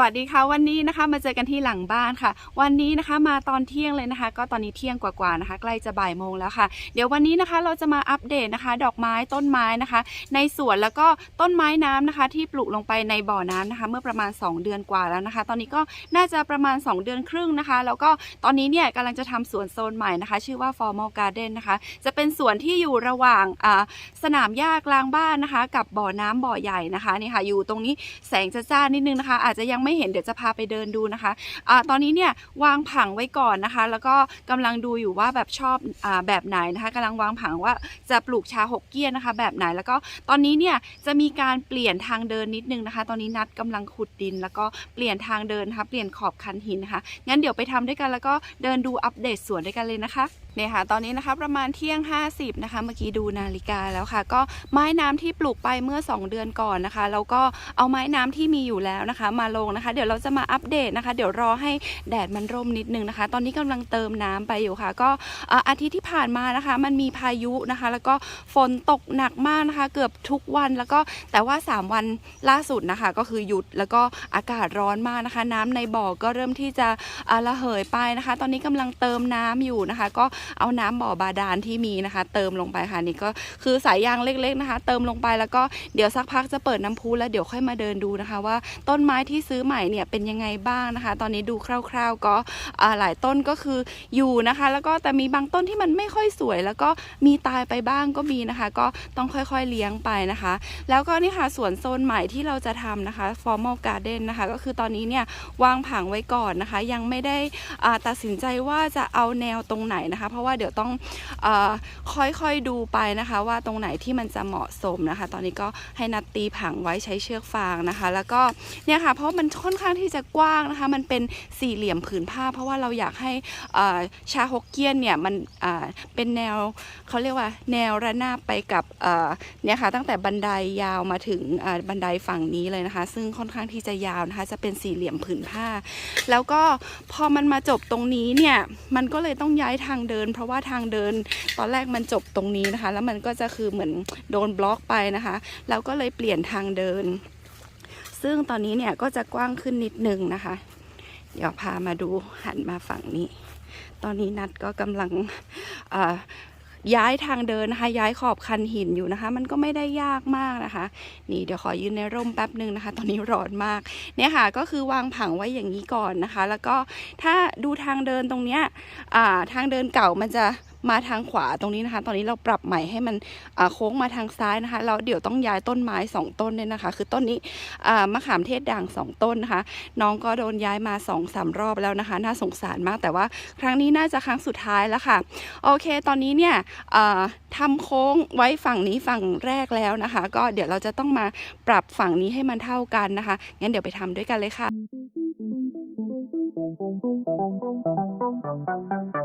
วัสดีค่ะวันนี้นะคะมาเจอกันที่หลังบ้านค่ะ วันนี้นะคะมาตอนเที่ยงเลยนะคะ ก็ตอนนี้เที่ยงกว่าๆนะคะ ใกล้จะบ่ายโมงแล้วค่ะ เดี๋ยววันนี้นะคะเราจะมาอัปเดตนะคะ ดอกไม้ต้นไม้นะคะ ในสวนแล้วก็ต้นไม้น้ำนะคะ ที่ปลูกลงไปในบ่อน้ำนะคะ เมื่อประมาณ 2 เดือนกว่าแล้วนะคะ ตอนนี้ก็น่าจะประมาณ 2 เดือนครึ่งนะคะ แล้วก็ตอนนี้เนี่ยกำลังจะทำสวนโซนใหม่นะคะ ชื่อว่า formal garden นะคะ จะเป็นสวนที่อยู่ระหว่างสนามหญ้ากลางบ้านนะคะ กับบ่อน้ำบ่อใหญ่นะคะนี่ค่ะอยู่ตรงนี้แสงจะจ้านิดนึงนะคะ อาจจะยังไม่เห็นเดี๋ยวจะพาไปเดินดูนะคะอาตอนนี้เนี่ยวางผังไว้ก่อนนะคะ แล้วก็กำลังดูอยู่ว่าแบบชอบอแบบไหนนะคะกำลังวางผังว่าจะปลูกชาหกเกี้ยนนะคะ แบบไหนแล้วก็ตอนนี้เนี่ยจะมีการเปลี่ยนทางเดินนิดนึงนะคะ ตอนนี้นัดกำลังขุดดิน แล้วก็เปลี่ยนทางเดินนะคะเปลี่ยนขอบคันหินนะคะงั้นเดี๋ยวไปทำด้วยกันแล้วก็เดินดูอัปเดตสวนด้วยกันเลยนะคะ เนี่ยค่ะ ตอนนี้นะคะประมาณเที่ยง 50นะคะ เมื่อกี้ดูนาฬิกาแล้วค่ะ ก็ไม้น้ำที่ปลูกไปเมื่อ 2 เดือนก่อนนะคะแล้วก็เอาไม้น้ำที่มีอยู่แล้วนะคะ มาลงนะคะ เดี๋ยวเราจะมาอัปเดตนะคะ เดี๋ยวรอให้แดดมันร่มนิดนึงนะคะ ตอนนี้กำลังเติมน้ำไปอยู่ค่ะ ก็อาทิตย์ที่ผ่านมานะคะ มันมีพายุนะคะ แล้วก็ฝนตกหนักมากนะคะ เกือบทุกวันแล้วก็แต่ว่า 3 วันล่าสุดนะคะ ก็คือหยุดแล้วก็อากาศร้อนมากนะคะ น้ำในบ่อก็เริ่มที่จะระเหยไปนะคะ ตอนนี้กำลังเติมน้ำอยู่นะคะ ก็เอาน้ำบ่อบาดาลที่มีนะคะ เติมลงไปค่ะนี่ก็คือสายยางเล็กๆนะคะ เติมลงไปแล้วก็เดี๋ยวสักพักจะเปิดน้ำพุแล้วเดี๋ยวค่อยมาเดินดูนะคะ ว่าต้นไม้ที่ซื้อใหม่เนี่ยเป็นยังไงบ้างนะคะ ตอนนี้ดูคร่าว ๆ ก็หลายต้นก็คืออยู่นะคะ แล้วก็แต่มีบางต้นที่มันไม่ค่อยสวย แล้วก็มีตายไปบ้างก็มีนะคะ ก็ต้องค่อยๆเลี้ยงไปนะคะ แล้วก็นี่ค่ะสวนโซนใหม่ที่เราจะทำนะคะ formal garden นะคะ ก็คือตอนนี้เนี่ยวางผังไว้ก่อนนะคะ ยังไม่ได้ตัดสินใจว่าจะเอาแนวตรงไหนนะคะราะว่าเดี๋ยวต้องอค่อยๆดูไปนะคะ ว่าตรงไหนที่มันจะเหมาะสมนะคะ ตอนนี้ก็ให้นัดตีผังไว้ใช้เชือกฟางนะคะ แล้วก็เนี่ยค่ะเพราะมันค่อนข้างที่จะกว้างนะคะ มันเป็นสี่เหลี่ยมผืนผ้า เพราะว่าเราอยากให้ชาฮกเกี้ยนเนี่ยมันเป็นแนวเขาเรียกว่าแนวระนาบไปกับเนี่ยค่ะตั้งแต่บันไดยาวมาถึงบันไดฝั่งนี้เลยนะคะ ซึ่งค่อนข้างที่จะยาวนะคะ จะเป็นสี่เหลี่ยมผืนผ้า แล้วก็พอมันมาจบตรงนี้เนี่ยมันก็เลยต้องย้ายทางเดินเพราะว่าทางเดินตอนแรกมันจบตรงนี้นะคะ แล้วมันก็จะคือเหมือนโดนบล็อกไปนะคะแล้วก็เลยเปลี่ยนทางเดิน ซึ่งตอนนี้เนี่ยก็จะกว้างขึ้นนิดนึงนะคะ เดี๋ยวพามาดูหันมาฝั่งนี้ ตอนนี้นัดก็กำลังอ่อ ย้ายทางเดินนะคะย้ายขอบคันหินอยู่นะคะ มันก็ไม่ได้ยากมากนะคะ นี่เดี๋ยวขอยืนในร่มแป๊บหนึ่งนะคะ ตอนนี้ร้อนมากเนี่ยค่ะก็คือวางผังไว้อย่างนี้ก่อนนะคะ แล้วก็ถ้าดูทางเดินตรงเนี้ยทางเดินเก่ามันจะ มาทางขวาตรงนี้นะคะ ตอนนี้เราปรับใหม่ให้มันโค้งมาทางซ้ายนะคะแล้วเดี๋ยวต้องย้ายต้นไม้สองต้นเนี่ยนะคะ คือต้นนี้มะขามเทศด่างสองต้นนะคะ น้องก็โดนย้ายมาสองสามรอบแล้วนะคะ น่าสงสารมากแต่ว่าครั้งนี้น่าจะครั้งสุดท้ายแล้วค่ะ โอเค ตอนนี้เนี่ยอ่าทำโค้งไว้ฝั่งนี้ฝั่งแรกแล้วนะคะ ก็เดี๋ยวเราจะต้องมาปรับฝั่งนี้ให้มันเท่ากันนะคะ งั้นเดี๋ยวไปทำด้วยกันเลยค่ะส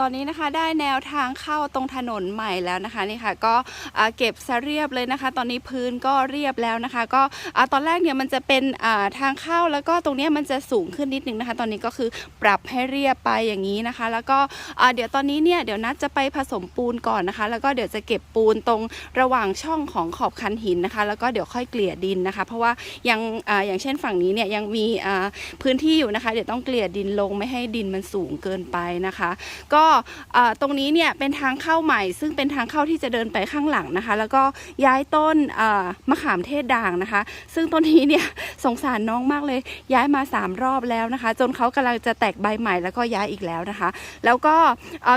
ตอนนี้นะคะได้แนววทางเข้าตรงถนนใหม่แล้วนะคะนี่ค่ะก็เก็บซะเรียบเลยนะคะ ตอนนี้พื้นก็เรียบแล้วนะคะ ก็ตอนแรกเนี่ยมันจะเป็นทางเข้าแล้วก็ตรงนี้มันจะสูงขึ้นนิดนึงนะคะ ตอนนี้ก็คือปรับให้เรียบไปอย่างนี้นะคะ แล้วก็เดี๋ยวตอนนี้เนี่ยเดี๋ยวนัดจะไปผสมปูนก่อนนะคะ แล้วก็เดี๋ยวจะเก็บปูนตรงระหว่างช่องของขอบคันหินนะคะ แล้วก็เดี๋ยวค่อยเกลี่ยดินนะคะ เพราะว่ายังออย่างเช่นฝั่งนี้เนี่ยยังมีพื้นที่อยู่นะคะ เดี๋ยวต้องเกลี่ยดินลงไม่ให้ดินมันสูงเกินไปนะคะ ก็ตรงนี้เนี่ยเป็นทางเข้าใหม่ ซึ่งเป็นทางเข้าที่จะเดินไปข้างหลังนะคะ แล้วก็ย้ายต้นมะขามเทศด่างนะคะ ซึ่งต้นนี้เนี่ยสงสารน้องมากเลย ย้ายมา 3 รอบแล้วนะคะ จนเขากำลังจะแตกใบใหม่แล้วก็ย้ายอีกแล้วนะคะ แล้วก็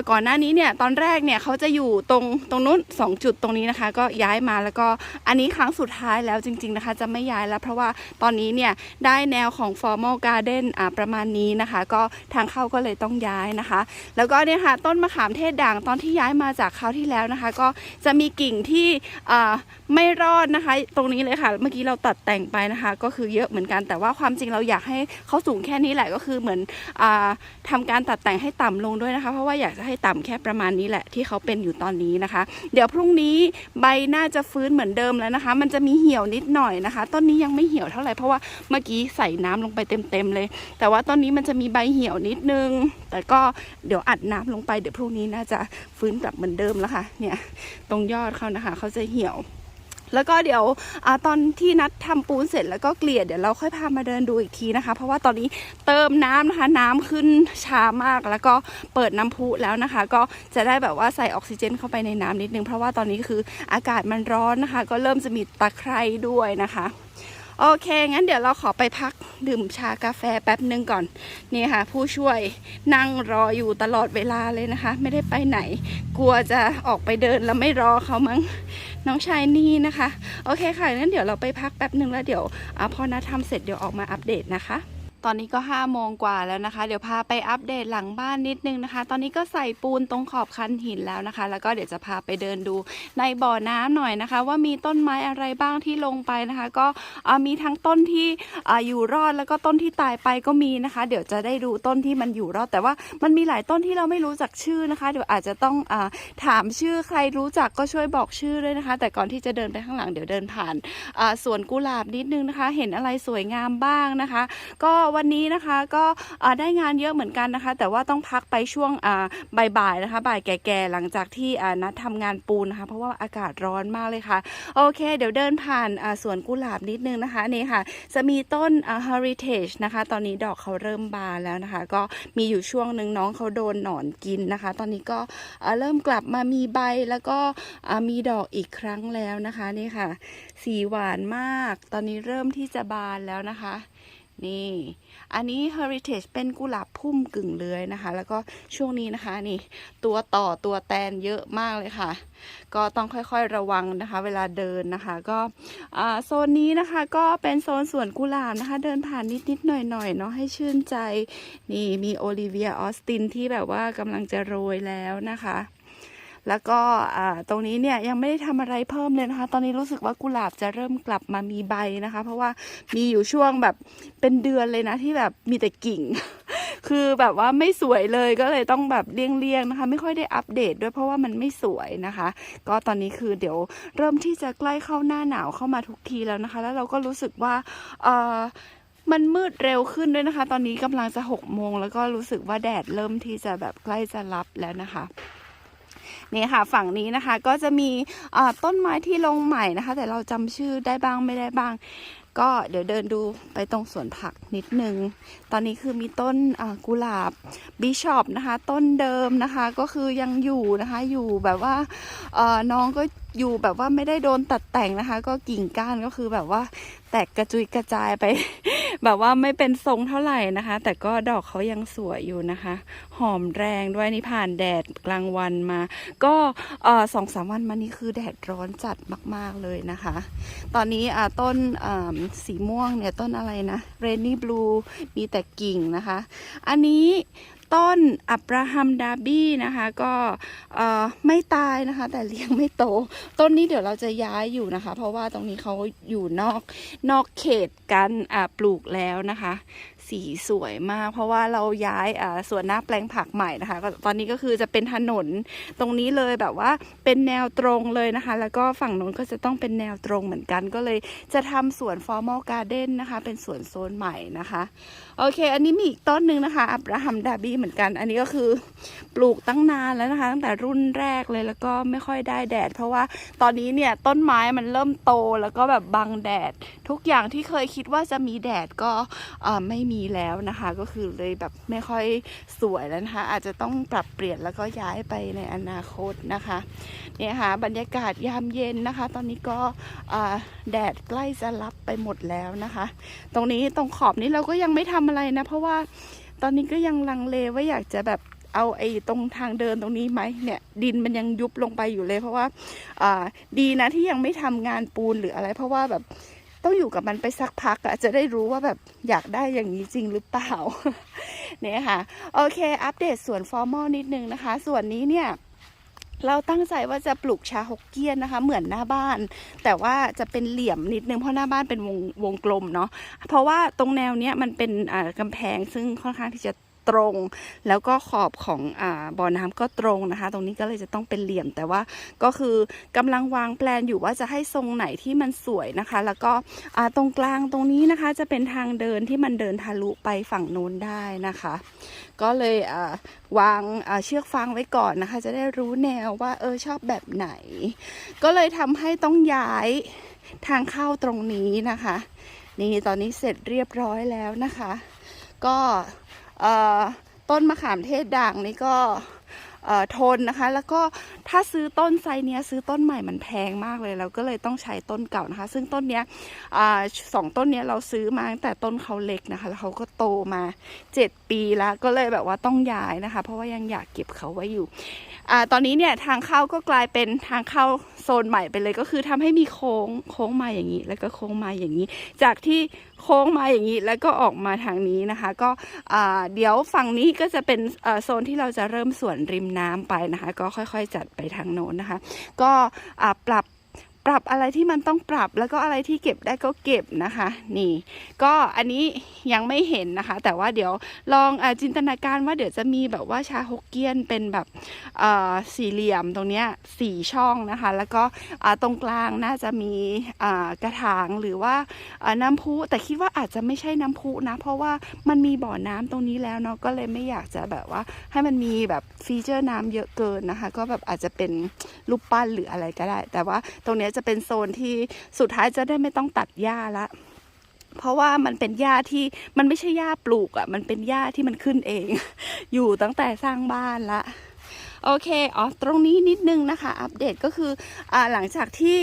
ก่อนหน้านี้เนี่ยตอนแรกเนี่ยเขาจะอยู่ตรงตรงนู้น2 จุดตรงนี้นะคะ ก็ย้ายมาแล้วก็อันนี้ครั้งสุดท้ายแล้วจริง ๆนะคะ จะไม่ย้ายแล้วเพราะว่าตอนนี้เนี่ยได้แนวของ formal garden ประมาณนี้นะคะ ก็ทางเข้าก็เลยต้องย้ายนะคะ แล้วก็เนี่ยค่ะต้นมะขามเทศด่างตอนที่ย้ายมาจากคราวที่แล้วนะคะ ก็จะมีกิ่งที่ไม่รอดนะคะ ตรงนี้เลยค่ะ เมื่อกี้เราตัดแต่งไปนะคะ ก็คือเยอะเหมือนกันแต่ว่าความจริงเราอยากให้เขาสูงแค่นี้แหละก็คือเหมือนอาทำการตัดแต่งให้ต่ำลงด้วยนะคะ เพราะว่าอยากจะให้ต่ำแค่ประมาณนี้แหละที่เขาเป็นอยู่ตอนนี้นะคะ เดี๋ยวพรุ่งนี้ใบน่าจะฟื้นเหมือนเดิมแล้วนะคะ มันจะมีเหี่ยวนิดหน่อยนะคะ ต้นนี้ยังไม่เหี่ยวเท่าไหร่เพราะว่าเมื่อกี้ใส่น้ำลงไปเต็มๆเลย แต่ว่าต้นนี้มันจะมีใบเหี่ยวนิดนึง แต่ก็เดี๋ยวอัดน้ำลงไปเดี๋ยวพรุ่งนี้น่าจะฟื้นกลับเหมือนเดิมแล้วค่ะ เนี่ยตรงยอดเขานะคะเขาจะเหี่ยว แล้วก็เดี๋ยวอตอนที่นัดทำปูนเสร็จแล้วก็เกลี่ยเดี๋ยวเราค่อยพามาเดินดูอีกทีนะคะ เพราะว่าตอนนี้เติมน้ำนะคะน้ำขึ้นช้ามากแล้วก็เปิดน้ำพุแล้วนะคะ ก็จะได้แบบว่าใส่ออกซิเจนเข้าไปในน้ำนิดนึงเพราะว่าตอนนี้คืออากาศมันร้อนนะคะ ก็เริ่มจะมีตะไคร่ด้วยนะคะ โอเค งั้นเดี๋ยวเราขอไปพักดื่มชากาแฟแป๊บหนึ่งก่อน นี่ค่ะ ผู้ช่วยนั่งรออยู่ตลอดเวลาเลยนะคะ ไม่ได้ไปไหน กลัวจะออกไปเดินแล้วไม่รอเขามั้งน้องชายนี่นะคะ โอเคค่ะงั้นเดี๋ยวเราไปพักแป๊บหนึ่งแล้วเดี๋ยวอพอนัดทำเสร็จเดี๋ยวออกมาอัปเดตนะคะ ตอนนี้ก็5โมงกว่าแล้วนะคะ เดี๋ยวพาไปอัปเดตหลังบ้านนิดนึงนะคะ ตอนนี้ก็ใส่ปูนตรงขอบคันหินแล้วนะคะ แล้วก็เดี๋ยวจะพาไปเดินดูในบ่อน้ำหน่อยนะคะ ว่ามีต้นไม้อะไรบ้างที่ลงไปนะคะ ก็มีทั้งต้นที่ออยู่รอดแล้วก็ต้นที่ตายไปก็มีนะคะ เดี๋ยวจะได้ดูต้นที่มันอยู่รอด แต่ว่ามันมีหลายต้นที่เราไม่รู้จักชื่อนะคะ เดี๋ยวอาจจะต้องอถามชื่อใครรู้จักก็ช่วยบอกชื่อด้วยนะคะ แต่ก่อนที่จะเดินไปข้างหลังเดี๋ยวเดินผ่านสวนกุหลาบนิดนึงนะคะ เห็นอะไรสวยงามบ้างนะคะ ก็วันนี้นะคะก็ได้งานเยอะเหมือนกันนะคะ แต่ว่าต้องพักไปช่วงบ่ายๆนะคะ บ่ายแก่ๆหลังจากที่นัดทำงานปูนนะคะ เพราะว่าอากาศร้อนมากเลยค่ะ โอเค เดี๋ยวเดินผ่านสวนกุหลาบนิดนึงนะคะนี่ค่ะ จะมีต้น heritage นะคะ ตอนนี้ดอกเขาเริ่มบานแล้วนะคะ ก็มีอยู่ช่วงหนึ่งน้องเขาโดนหนอนกินนะคะ ตอนนี้ก็เริ่มกลับมามีใบแล้วก็มีดอกอีกครั้งแล้วนะคะนี่ค่ะ สีหวานมาก ตอนนี้เริ่มที่จะบานแล้วนะคะ นี่ อันนี้ Heritage เป็นกุหลาบพุ่มกึ่งเลื้อยนะคะ แล้วก็ช่วงนี้นะคะนี่ตัวต่อตัวแตนเยอะมากเลยค่ะ ก็ต้องค่อยๆระวังนะคะ เวลาเดินนะคะ ก็โซนนี้นะคะก็เป็นโซนสวนกุหลาบนะคะ เดินผ่านนิดๆหน่อยๆเนาะให้ชื่นใจนี่มีโอลิเวียออสตินที่แบบว่ากำลังจะโรยแล้วนะคะ แล้วก็ตรงนี้เนี่ยยังไม่ได้ทำอะไรเพิ่มเลยนะคะ ตอนนี้รู้สึกว่ากุหลาบจะเริ่มกลับมามีใบนะคะ เพราะว่ามีอยู่ช่วงแบบเป็นเดือนเลยนะที่แบบมีแต่กิ่ง คือแบบว่าไม่สวยเลยก็เลยต้องแบบเลี่ยงๆนะคะ ไม่ค่อยได้อัปเดตด้วยเพราะว่ามันไม่สวยนะคะ ก็ตอนนี้คือเดี๋ยวเริ่มที่จะใกล้เข้าหน้าหนาวเข้ามาทุกทีแล้วนะคะ แล้วเราก็รู้สึกว่าเออมันมืดเร็วขึ้นด้วยนะคะ ตอนนี้กำลังจะหกโมงแล้วก็รู้สึกว่าแดดเริ่มที่จะแบบใกล้จะรับแล้วนะคะ นี่ค่ะฝั่งนี้นะคะก็จะมีต้นไม้ที่ลงใหม่นะคะ แต่เราจำชื่อได้บ้างไม่ได้บ้าง ก็เดี๋ยวเดินดูไปตรงสวนผักนิดนึง ตอนนี้คือมีต้นกุหลาบบิชอปนะคะ ต้นเดิมนะคะก็คือยังอยู่นะคะอยู่แบบว่าน้องก็อยู่แบบว่าไม่ได้โดนตัดแต่งนะคะ ก็กิ่งก้านก็คือแบบว่าแตกกระจุยกระจายไป แบบว่าไม่เป็นทรงเท่าไหร่นะคะ แต่ก็ดอกเขายังสวยอยู่นะคะ หอมแรงด้วยนี่ผ่านแดดกลางวันมา ก็สองสามวันมานี้คือแดดร้อนจัดมาก ๆเลยนะคะ ตอนนี้ต้นสีม่วงเนี่ยต้นอะไรนะเรนนี่บลูมีแต่กิ่งนะคะ อันนี้ ต้นอับราฮัมดาบี้นะคะก็ไม่ตายนะคะ แต่เลี้ยงไม่โต ต้นนี้เดี๋ยวเราจะย้ายอยู่นะคะ เพราะว่าตรงนี้เขาอยู่นอกนอกเขตการปลูกแล้วนะคะ สีสวยมาก เพราะว่าเราย้ายอ่าสวนหน้าแปลงผักใหม่นะคะ ตอนนี้ก็คือจะเป็นถนนตรงนี้เลยแบบว่าเป็นแนวตรงเลยนะคะ แล้วก็ฝั่งนู้นก็จะต้องเป็นแนวตรงเหมือนกัน ก็เลยจะทำสวน formal garden นนะคะ เป็นสวนโซนใหม่นะคะ โอเค อันนี้มีอีกต้นหนึ่งนะคะ อับราฮัมดาบี้เหมือนกัน อันนี้ก็คือปลูกตั้งนานแล้วนะคะ ตั้งแต่รุ่นแรกเลยแล้วก็ไม่ค่อยได้แดด เพราะว่าตอนนี้เนี่ยต้นไม้มันเริ่มโตแล้วก็แบบบังแดด ทุกอย่างที่เคยคิดว่าจะมีแดดก็ไม่มีแล้วนะคะก็คือเลยแบบไม่ค่อยสวยแล้วนะคะ อาจจะต้องปรับเปลี่ยนแล้วก็ย้ายไปในอนาคตนะคะเนี่ยค่ะบรรยากาศยามเย็นนะคะ ตอนนี้ก็แดดใกล้จะรับไปหมดแล้วนะคะ ตรงนี้ตรงขอบนี้เราก็ยังไม่ทำอะไรนะ เพราะว่าตอนนี้ก็ยังลังเลว่าอยากจะแบบเอาไอ้ตรงทางเดินตรงนี้ไหมเนี่ย ดินมันยังยุบลงไปอยู่เลย เพราะว่าอ่าดีนะที่ยังไม่ทำงานปูนหรืออะไร เพราะว่าแบบ ต้องอยู่กับมันไปสักพักอะจะได้รู้ว่าแบบอยากได้อย่างนี้จริงหรือเปล่าเนี่ยค่ะ โอเค อัปเดตส่วนฟอร์มอลนิดนึงนะคะ ส่วนนี้เนี่ยเราตั้งใจว่าจะปลูกชาฮกเกี้ยนนะคะ เหมือนหน้าบ้าน แต่ว่าจะเป็นเหลี่ยมนิดนึงเพราะหน้าบ้านเป็นวงวงกลมเนาะเพราะว่าตรงแนวเนี้ยมันเป็นอ่ากำแพงซึ่งค่อนข้างที่จะ ตรง แล้วก็ขอบของอ่าบ่อน้ำก็ตรงนะคะ ตรงนี้ก็เลยจะต้องเป็นเหลี่ยม แต่ว่าก็คือกำลังวางแปลนอยู่ว่าจะให้ทรงไหนที่มันสวยนะคะ แล้วก็อ่าตรงกลางตรงนี้นะคะจะเป็นทางเดินที่มันเดินทะลุไปฝั่งโน้นได้นะคะ ก็เลยอ่าวางเชือกฟางไว้ก่อนนะคะ จะได้รู้แนวว่าเออชอบแบบไหน ก็เลยทำให้ต้องย้ายทางเข้าตรงนี้นะคะ นี่ตอนนี้เสร็จเรียบร้อยแล้วนะคะ ก็ ต้นมะขามเทศด่างนี่ก็ทนนะคะ แล้วก็ถ้าซื้อต้นไซเนี้ยซื้อต้นใหม่มันแพงมากเลยเราก็เลยต้องใช้ต้นเก่านะคะ ซึ่งต้นเนี้ยสองต้นเนี้ยเราซื้อมาตั้งแต่ต้นเขาเล็กนะคะ แล้วเขาก็โตมา 7 ปีแล้วก็เลยแบบว่าต้องย้ายนะคะ เพราะว่ายังอยากเก็บเขาไว้อยู่อตอนนี้เนี่ยทางเข้าก็กลายเป็นทางเข้าโซนใหม่ไปเลยก็คือทำให้มีโค้งโค้งมาอย่างนี้ แล้วก็โค้งมาอย่างนี้ จากที่ ค้งมาอย่างนี้ แล้วก็ออกมาทางนี้นะคะ ก็เดี๋ยวฝั่งนี้ก็จะเป็นโซนที่เราจะเริ่มสวนริมน้ำไปนะคะ ก็ค่อยๆ จัดไปทางโน้นนะคะ ก็ปรับ ปรับอะไรที่มันต้องปรับแล้วก็อะไรที่เก็บได้ก็เก็บนะคะ นี่ ก็อันนี้ยังไม่เห็นนะคะ แต่ว่าเดี๋ยวลองอจินตนาการว่าเดี๋ยวจะมีแบบว่าชาฮกเกี้ยนเป็นแบบสี่เหลี่ยมตรงเนี้ยสี่ช่องนะคะ แล้วก็ตรงกลางน่าจะมีกระถางหรือว่าอ่าน้ำพุแต่คิดว่าอาจจะไม่ใช่น้ำพุนะ เพราะว่ามันมีบ่อน้ำตรงนี้แล้วเนาะก็เลยไม่อยากจะแบบว่าให้มันมีแบบฟีเจอร์น้ำเยอะเกินนะคะ ก็แบบอาจจะเป็นรูปปั้นหรืออะไรก็ได้ แต่ว่าตรงเนี้ยจะเป็นโซนที่สุดท้ายจะได้ไม่ต้องตัดหญ้าละเพราะว่ามันเป็นหญ้าที่มันไม่ใช่หญ้าปลูกอะ่ะ มันเป็นหญ้าที่มันขึ้นเอง อยู่ตั้งแต่สร้างบ้านละโอเค อ๋อ ตรงนี้นิดนึงนะคะ อัปเดตก็คืออหลังจากที่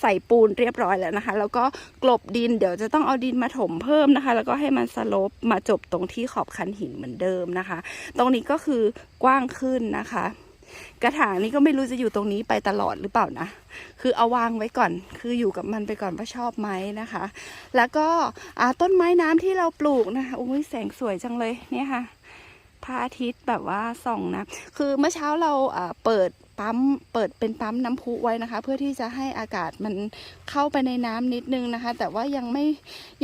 ใส่ปูนเรียบร้อยแล้วนะคะ แล้วก็กลบดิน เดี๋ยวจะต้องเอาดินมาถมเพิ่มนะคะ แล้วก็ให้มันสลปมาจบตรงที่ขอบคันหินเหมือนเดิมนะคะ ตรงนี้ก็คือกว้างขึ้นนะคะ กระถางนี้ก็ไม่รู้จะอยู่ตรงนี้ไปตลอดหรือเปล่านะ คือเอาวางไว้ก่อน คืออยู่กับมันไปก่อนว่าชอบไหมนะคะ แล้วก็ต้นไม้น้ำที่เราปลูกนะโอุ้ยแสงสวยจังเลยเนี่ยค่ะพระอาทิตย์แบบว่าส่องนะ คือเมื่อเช้าเราเปิด ปั๊มเปิดเป็นปั๊มน้ำพุไว้นะคะ เพื่อที่จะให้อากาศมันเข้าไปในน้ำนิดนึงนะคะ แต่ว่ายังไม่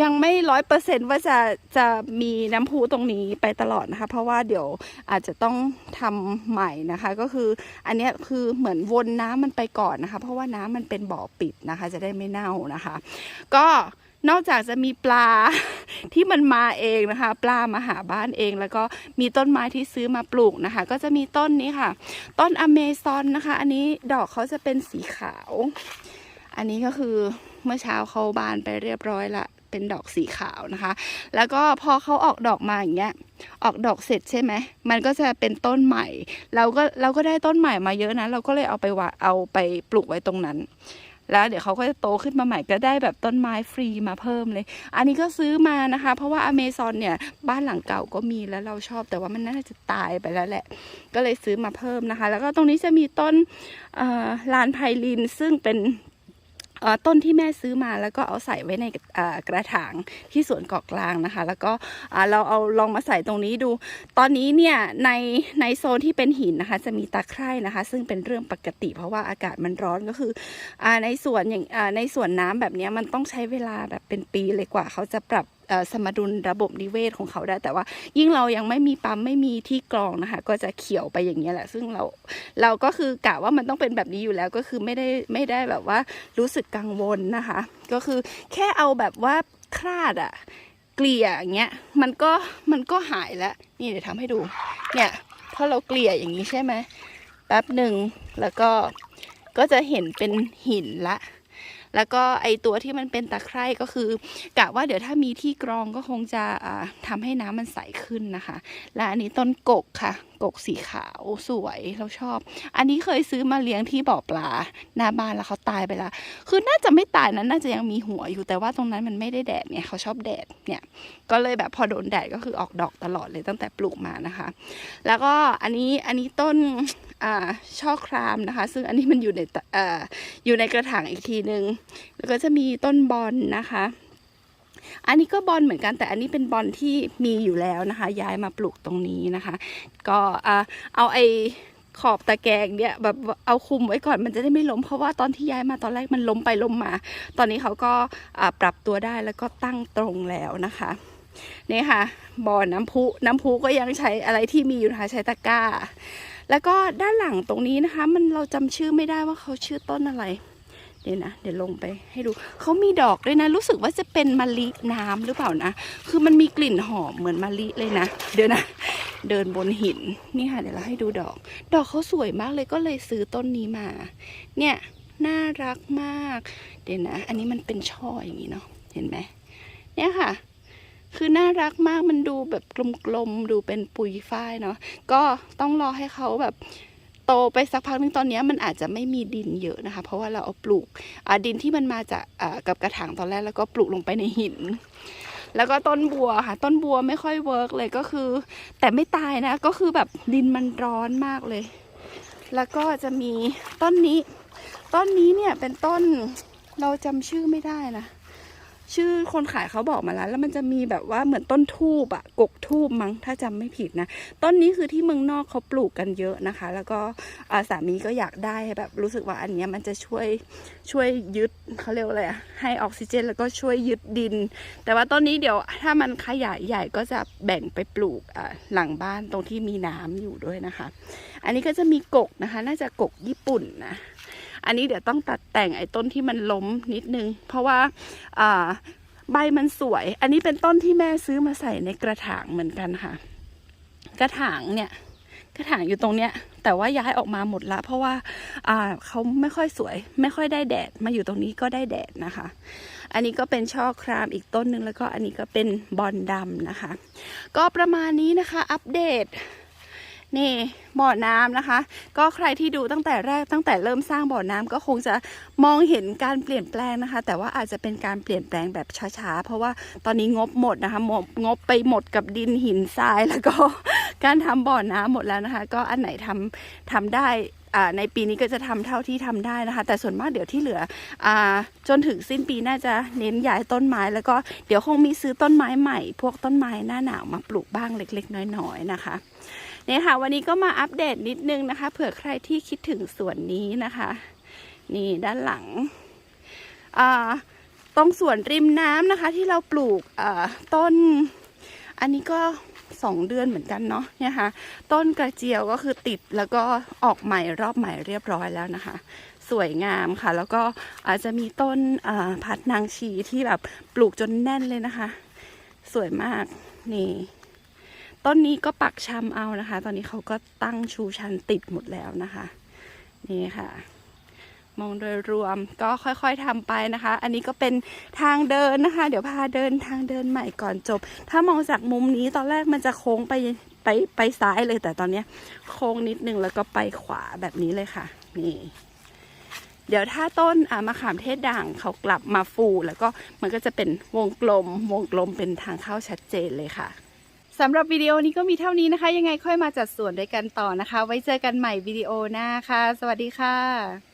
ยังไม่ร้อยเปอร์เซ็นต์ว่าจะจะมีน้ำพุตรงนี้ไปตลอดนะคะ เพราะว่าเดี๋ยวอาจจะต้องทำใหม่นะคะ ก็คืออันนี้คือเหมือนวนน้ำมันไปก่อนนะคะ เพราะว่าน้ำมันเป็นบ่อปิดนะคะ จะได้ไม่เน่านะคะ ก็ นอกจากจะมีปลาที่มันมาเองนะคะ ปลามาหาบ้านเอง แล้วก็มีต้นไม้ที่ซื้อมาปลูกนะคะ ก็จะมีต้นนี้ค่ะ ต้นอเมซอนนะคะ อันนี้ดอกเขาจะเป็นสีขาว อันนี้ก็คือเมื่อเช้าเขาบานไปเรียบร้อยละเป็นดอกสีขาวนะคะ แล้วก็พอเขาออกดอกมาอย่างเงี้ย ออกดอกเสร็จใช่ไหม มันก็จะเป็นต้นใหม่ เราก็เราก็ได้ต้นใหม่มาเยอะนะ เราก็เลยเอาไปวาเอาไปปลูกไว้ตรงนั้น แล้วเดี๋ยวเขาก็จะโตขึ้นมาใหม่ก็ได้แบบต้นไม้ฟรีมาเพิ่มเลย อันนี้ก็ซื้อมานะคะ เพราะว่าอเมซอนเนี่ยบ้านหลังเก่าก็มีแล้วเราชอบ แต่ว่ามันน่าจะตายไปแล้วแหละ ก็เลยซื้อมาเพิ่มนะคะ แล้วก็ตรงนี้จะมีต้นลานไพลินซึ่งเป็น ต้นที่แม่ซื้อมาแล้วก็เอาใส่ไว้ในกระถางที่สวนเกาะกลางนะคะ แล้วก็เราเอาลองมาใส่ตรงนี้ดู ตอนนี้เนี่ยในในโซนที่เป็นหินนะคะ จะมีตะไคร่นะคะ ซึ่งเป็นเรื่องปกติ เพราะว่าอากาศมันร้อนก็คืออในสวนอย่างในสวนน้ำแบบนี้มันต้องใช้เวลาแบบเป็นปีเลยกว่าเขาจะปรับสมดุลระบบนิเวศของเขาได้ แต่ว่ายิ่งเรายังไม่มีปั๊มไม่มีที่กรองนะคะ ก็จะเขียวไปอย่างนี้แหละ ซึ่งเราเราก็คือกะว่ามันต้องเป็นแบบนี้อยู่แล้วก็คือไม่ได้ไม่ได้แบบว่ารู้สึกกังวลนะคะ ก็คือแค่เอาแบบว่าคลาดอะเกลี่ยอย่างเงี้ยมันก็มันก็หายแล้ว นี่เดี๋ยวทำให้ดู เนี่ยพอเราเกลี่ยอย่างนี้ใช่ไหมแป๊บหนึ่งแล้วก็ก็จะเห็นเป็นหินละ แล้วก็ไอตัวที่มันเป็นตะไคร่ก็คือกะว่าเดี๋ยวถ้ามีที่กรองก็คงจะทำทำให้น้ำมันใสขึ้นนะคะ และอันนี้ต้นกกค่ะ กกสีขาวสวยเราชอบ อันนี้เคยซื้อมาเลี้ยงที่บ่อปลาหน้าบ้านแล้วเขาตายไปล้วคือน่าจะไม่ตายนะน่าจะยังมีหัวอยู่แต่ว่าตรงนั้นมันไม่ได้แดดเนี่ยเขาชอบแดดเนี่ยก็เลยแบบพอโดนแดดก็คือออกดอกตลอดเลยตั้งแต่ปลูกมานะคะ แล้วก็อันนี้อันนี้ต้นอ่าช่อครามนะคะ ซึ่งอันนี้มันอยู่ในต่ออยู่ในกระถางอีกทีนึง แล้วก็จะมีต้นบอลนะคะ อันนี้ก็บอลเหมือนกันแต่อันนี้เป็นบอลที่มีอยู่แล้วนะคะ ย้ายมาปลูกตรงนี้นะคะ ก็เอาไอขอบตะแกรงเนี่ยแบบเอาคุมไว้ก่อนมันจะได้ไม่ล้ม เพราะว่าตอนที่ย้ายมาตอนแรกมันล้มไปล้มมา ตอนนี้เขาก็ปรับตัวได้แล้วก็ตั้งตรงแล้วนะคะนี่ค่ะบ่อน้ำพุน้ำพุก็ยังใช้อะไรที่มีอยู่นะคะใช้ตะกร้า แล้วก็ด้านหลังตรงนี้นะคะ มันเราจำชื่อไม่ได้ว่าเขาชื่อต้นอะไร เดี๋ยวนะเดี๋ยวลงไปให้ดูเขามีดอกด้วยนะ รู้สึกว่าจะเป็นมะลิน้ำหรือเปล่านะ คือมันมีกลิ่นหอมเหมือนมะลิเลยนะ เดี๋ยวนะ เดินบนหินนี่ค่ะเดี๋ยวเราให้ดูดอก ดอกเขาสวยมากเลยก็เลยซื้อต้นนี้มา เนี่ยน่ารักมาก เดี๋ยวนะ อันนี้มันเป็นช่ออย่างนี้เนาะเห็นไหมเนี่ยค่ะ คือน่ารักมากมันดูแบบกลมๆดูเป็นปุยฝ้ายเนาะก็ต้องรอให้เขาแบบ ตไปสักพักนึงตอนนี้มันอาจจะไม่มีดินเยอะนะคะ เพราะว่าเราเอาปลูกอ่าดินที่มันมาจากอ่ากับกระถางตอนแรกแล้วก็ปลูกลงไปในหิน แล้วก็ต้นบัวค่ะ ต้นบัวไม่ค่อยเวิร์กเลยก็คือ แต่ไม่ตายนะก็คือแบบดินมันร้อนมากเลย แล้วก็จะมีต้นนี้ ต้นนี้เนี่ยเป็นต้นเราจำชื่อไม่ได้นะ ชื่อคนขายเขาบอกมาแล้ว แล้วมันจะมีแบบว่าเหมือนต้นทูบอะกกทูบมั้งถ้าจำไม่ผิดนะ ต้นนี้คือที่เมืองนอกเขาปลูกกันเยอะนะคะ แล้วก็สามีก็อยากได้แบบรู้สึกว่าอันนี้มันจะช่วยช่วยยึดเขาเรียกอะไรอะให้ออกซิเจน แล้วก็ช่วยยึดดิน แต่ว่าต้นนี้เดี๋ยวถ้ามันขยายใหญ่ก็จะแบ่งไปปลูกหลังบ้านตรงที่มีน้ำอยู่ด้วยนะคะ อันนี้ก็จะมีกกนะคะ น่าจะกกญี่ปุ่นนะ อันนี้เดี๋ยวต้องตัดแต่งไอ้ต้นที่มันล้มนิดนึง เพราะว่าใบมันสวย อันนี้เป็นต้นที่แม่ซื้อมาใส่ในกระถางเหมือนกันค่ะ กระถางเนี่ยกระถางอยู่ตรงเนี้ย แต่ว่าย้ายออกมาหมดละ เพราะว่าอ่าเขาไม่ค่อยสวย ไม่ค่อยได้แดด มาอยู่ตรงนี้ก็ได้แดดนะคะ อันนี้ก็เป็นช่อครามอีกต้นหนึ่งแล้วก็อันนี้ก็เป็นบอลดำนะคะ ก็ประมาณนี้นะคะ อัปเดต นี่บ่อน้ำนะคะ ก็ใครที่ดูตั้งแต่แรกตั้งแต่เริ่มสร้างบ่อน้ำก็คงจะมองเห็นการเปลี่ยนแปลงนะคะ แต่ว่าอาจจะเป็นการเปลี่ยนแปลงแบบช้าๆ เพราะว่าตอนนี้งบหมดนะคะงบงบไปหมดกับดินหินทรายแล้วก็การทำบ่อน้ำหมดแล้วนะคะ ก็อันไหนทำทำได้ในปีนี้ก็จะทำเท่าที่ทำได้นะคะ แต่ส่วนมากเดี๋ยวที่เหลืออจนถึงสิ้นปีน่าจะเน้นย้ายต้นไม้ แล้วก็เดี๋ยวคงมีซื้อต้นไม้ใหม่ พวกต้นไม้หน้าหนาวมาปลูกบ้างเล็ก ๆ น้อยๆนะคะ เนี่ยค่ะ วันนี้ก็มาอัปเดตนิดนึงนะคะ เผื่อใครที่คิดถึงส่วนนี้นะคะ นี่ด้านหลังตรงสวนริมน้ำนะคะ ที่เราปลูกต้น อันนี้ก็สองเดือนเหมือนกันเนาะเนี่ยค่ะ ต้นกระเจียวก็คือติดแล้วก็ออกใหม่รอบใหม่เรียบร้อยแล้วนะคะ สวยงามค่ะ แล้วก็อาจจะมีต้นพัดนางชีที่แบบปลูกจนแน่นเลยนะคะ สวยมากนี่ ต้นนี้ก็ปักชำเอานะคะ ตอนนี้เขาก็ตั้งชูชันติดหมดแล้วนะคะ นี่ค่ะ มองโดยรวมก็ค่อยๆทำไปนะคะ อันนี้ก็เป็นทางเดินนะคะ เดี๋ยวพาเดินทางเดินใหม่ก่อนจบ ถ้ามองจากมุมนี้ตอนแรกมันจะโค้งไปไปไปซ้ายเลยแต่ตอนเนี้ยโค้งนิดนึงแล้วก็ไปขวาแบบนี้เลยค่ะ นี่เดี๋ยวถ้าต้นมะขามเทศด่างเขากลับมาฟูแล้วก็มันก็จะเป็นวงกลมวงกลมเป็นทางเข้าชัดเจนเลยค่ะ สำหรับวิดีโอนี้ก็มีเท่านี้นะคะ ยังไงค่อยมาจัดส่วนด้วยกันต่อนะคะ ไว้เจอกันใหม่วิดีโอหน้าค่ะ สวัสดีค่ะ